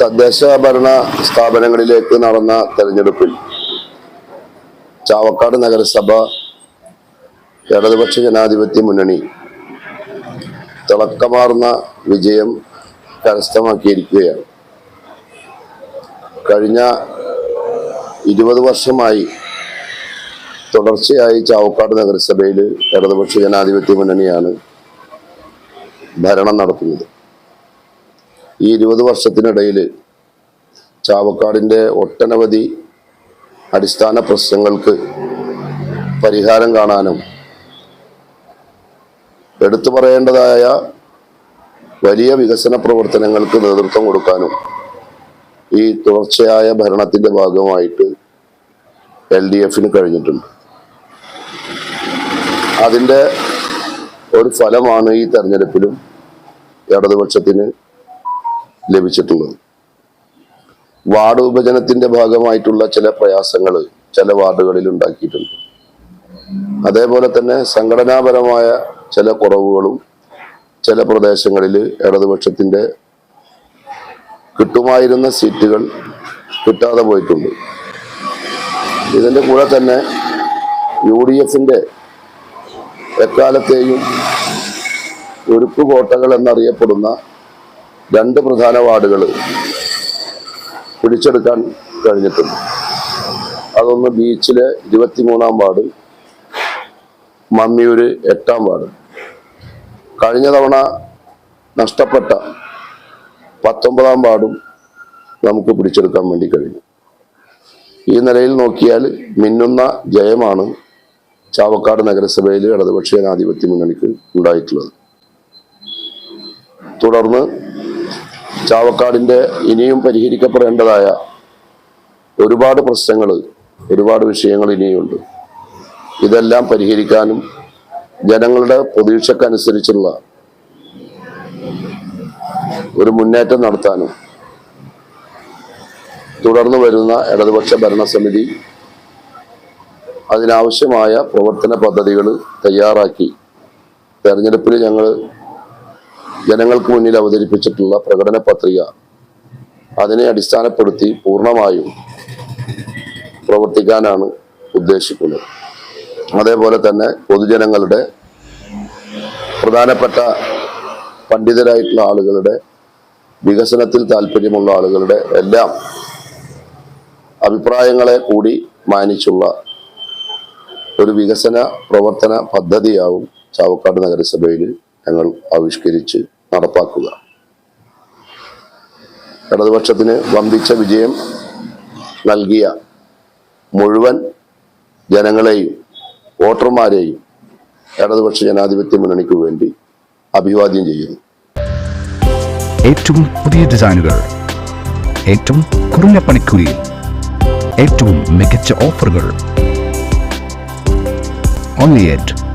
തദ്ദേശ ഭരണ സ്ഥാപനങ്ങളിലേക്ക് നടന്ന തെരഞ്ഞെടുപ്പിൽ ചാവക്കാട് നഗരസഭ ഇടതുപക്ഷ ജനാധിപത്യ മുന്നണി തിളക്കമാർന്ന വിജയം കരസ്ഥമാക്കിയിരിക്കുകയാണ്. കഴിഞ്ഞ ഇരുപത് വർഷമായി തുടർച്ചയായി ചാവക്കാട് നഗരസഭയിൽ ഇടതുപക്ഷ ജനാധിപത്യ മുന്നണിയാണ് ഭരണം നടത്തുന്നത്. ഈ ഇരുപത് വർഷത്തിനിടയിൽ ചാവക്കാടിന്റെ ഒട്ടനവധി അടിസ്ഥാന പ്രശ്നങ്ങൾക്ക് പരിഹാരം കാണാനും എടുത്തു പറയേണ്ടതായ വലിയ വികസന പ്രവർത്തനങ്ങൾക്ക് നേതൃത്വം കൊടുക്കാനും ഈ തുടർച്ചയായ ഭരണത്തിന്റെ ഭാഗമായിട്ട് എൽ ഡി എഫിന് കഴിഞ്ഞിട്ടുണ്ട്. അതിന്റെ ഒരു ഫലമാണ് ഈ തെരഞ്ഞെടുപ്പിലും ഇടതുപക്ഷത്തിന് ലഭിച്ചിട്ടുള്ളത്. വാർഡ് വിഭജനത്തിന്റെ ഭാഗമായിട്ടുള്ള ചില പ്രയാസങ്ങൾ ചില വാർഡുകളിൽ ഉണ്ടാക്കിയിട്ടുണ്ട്. അതേപോലെ തന്നെ സംഘടനാപരമായ ചില കുറവുകളും ചില പ്രദേശങ്ങളിൽ ഇടതുപക്ഷത്തിന്റെ കിട്ടുമായിരുന്ന സീറ്റുകൾ കിട്ടാതെ പോയിട്ടുണ്ട്. ഇതിന്റെ കൂടെ തന്നെ യു ഡി എഫിന്റെ എക്കാലത്തെയും ഉരുക്കുകോട്ടകൾ കോട്ടകൾ എന്നറിയപ്പെടുന്ന രണ്ട് പ്രധാന വാർഡുകൾ പിടിച്ചെടുക്കാൻ കഴിഞ്ഞിട്ടുണ്ട്. അതൊന്ന് ബീച്ചിലെ ഇരുപത്തിമൂന്നാം വാർഡ് മമ്മിയൂര് എട്ടാം വാർഡ്. കഴിഞ്ഞ തവണ നഷ്ടപ്പെട്ട പത്തൊമ്പതാം വാർഡും നമുക്ക് പിടിച്ചെടുക്കാൻ വേണ്ടി കഴിഞ്ഞു. ഈ നിലയിൽ നോക്കിയാൽ മിന്നുന്ന ജയമാണ് ചാവക്കാട് നഗരസഭയിൽ ഇടതുപക്ഷ ജനാധിപത്യ മുന്നണിക്ക് ഉണ്ടായിട്ടുള്ളത്. തുടർന്ന് ചാവക്കാടിന്റെ ഇനിയും പരിഹരിക്കപ്പെടേണ്ടതായ ഒരുപാട് പ്രശ്നങ്ങൾ ഒരുപാട് വിഷയങ്ങൾ ഇനിയുണ്ട്. ഇതെല്ലാം പരിഹരിക്കാനും ജനങ്ങളുടെ പ്രതീക്ഷക്കനുസരിച്ചുള്ള ഒരു മുന്നേറ്റം നടത്താനും തുടർന്ന് വരുന്ന ഇടതുപക്ഷ ഭരണസമിതി അതിനാവശ്യമായ പ്രവർത്തന പദ്ധതികൾ തയ്യാറാക്കി. തെരഞ്ഞെടുപ്പിൽ ഞങ്ങൾ ജനങ്ങൾക്ക് മുന്നിൽ അവതരിപ്പിച്ചിട്ടുള്ള പ്രകടന പത്രിക അതിനെ അടിസ്ഥാനപ്പെടുത്തി പൂർണമായും പ്രവർത്തിക്കാനാണ് ഉദ്ദേശിക്കുന്നത്. അതേപോലെ തന്നെ പൊതുജനങ്ങളുടെ പ്രധാനപ്പെട്ട പണ്ഡിതരായിട്ടുള്ള ആളുകളുടെ വികസനത്തിൽ താല്പര്യമുള്ള ആളുകളുടെ എല്ലാം അഭിപ്രായങ്ങളെ കൂടി മാനിച്ചുള്ള ഒരു വികസന പ്രവർത്തന പദ്ധതിയാവും ചാവക്കാട് നഗരസഭയിൽ ഞങ്ങൾ ആവിഷ്കരിച്ച് നടപ്പാക്കുക. ഇടതുപക്ഷത്തിന് വമ്പിച്ച വിജയം നൽകിയ മുഴുവൻ ജനങ്ങളെയും വോട്ടർമാരെയും ഇടതുപക്ഷ ജനാധിപത്യ മുന്നണിക്ക് വേണ്ടി അഭിവാദ്യം ചെയ്യുന്നു. ഏറ്റവും പുതിയ ഡിസൈനുകൾ ഏറ്റവും കുറഞ്ഞ പണിക്കൂലിയിൽ ഏറ്റവും മികച്ച ഓഫറുകൾ. Only at